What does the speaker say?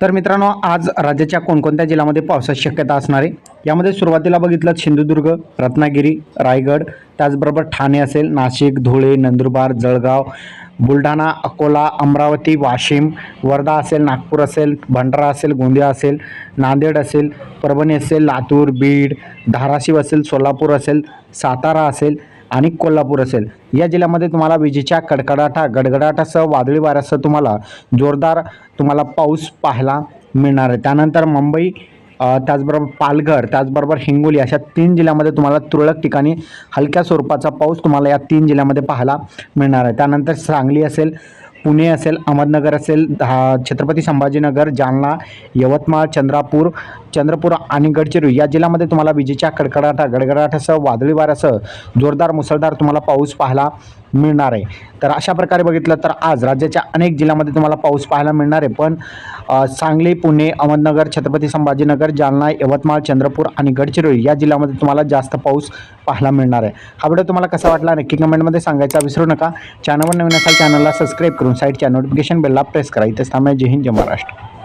तर मित्रांनो आज राज्याच्या कोणकोणत्या जिल्ह्यामध्ये पावसाची शक्यता असणार आहे? यामध्ये सुरुवातीला बघितलं सिंधुदुर्ग रत्नागिरी रायगड त्याचबरोबर ठाणे असेल नाशिक धुळे नंदुरबार जळगाव बुलढाणा अकोला अमरावती वाशिम वर्धा असेल नागपूर असेल भंडारा असेल गोंदिया असेल नांदेड असेल परभणी असेल लातूर बीड धाराशिव असेल सोलापूर असेल सातारा असेल आणि कोल्हापूर असेल. या जिल्ह्यामध्ये तुम्हाला विजेच्या कडकडाटा गडगडाटासह वादळी वाऱ्यासह तुम्हाला जोरदार तुम्हाला पाऊस पाहायला मिळणार आहे. त्यानंतर मुंबई त्याचबरोबर पालघर त्याचबरोबर हिंगोली अशा तीन जिल्ह्यामध्ये तुम्हाला तुरळक ठिकाणी हलक्या स्वरूपाचा पाऊस तुम्हाला या तीन जिल्ह्यामध्ये पाहायला मिळणार आहे. त्यानंतर सांगली असेल पुणे असेल अहमदनगर असेल हा छत्रपती संभाजीनगर जालना यवतमाळ चंद्रापूर चंद्रपूर आणि गडचिरोली या जिल्ह्यामध्ये तुम्हाला विजेच्या कडकडाटा गडगडाटासह वादळी वाऱ्यासह जोरदार मुसळधार तुम्हाला पाऊस पाहायला मिळणार आहे. तर अशा प्रकारे बघितलं तर आज राज्याच्या अनेक जिल्ह्यामध्ये तुम्हाला पाऊस पाहायला मिळणार आहे. पण सांगली पुणे अहमदनगर छत्रपती संभाजीनगर जालना यवतमाळ चंद्रपूर आणि गडचिरोली या जिल्ह्यामध्ये तुम्हाला जास्त पाऊस पाहायला मिळणार आहे. हा व्हिडिओ तुम्हाला कसा वाटला नक्की कमेंटमध्ये सांगायचा विसरू नका. चॅनलवर नवीन असाल चॅनलला सबस्क्राईब करून साईडच्या नोटिफिकेशन बेलला प्रेस करा. इथेच थांबा. जय हिंद जय महाराष्ट्र.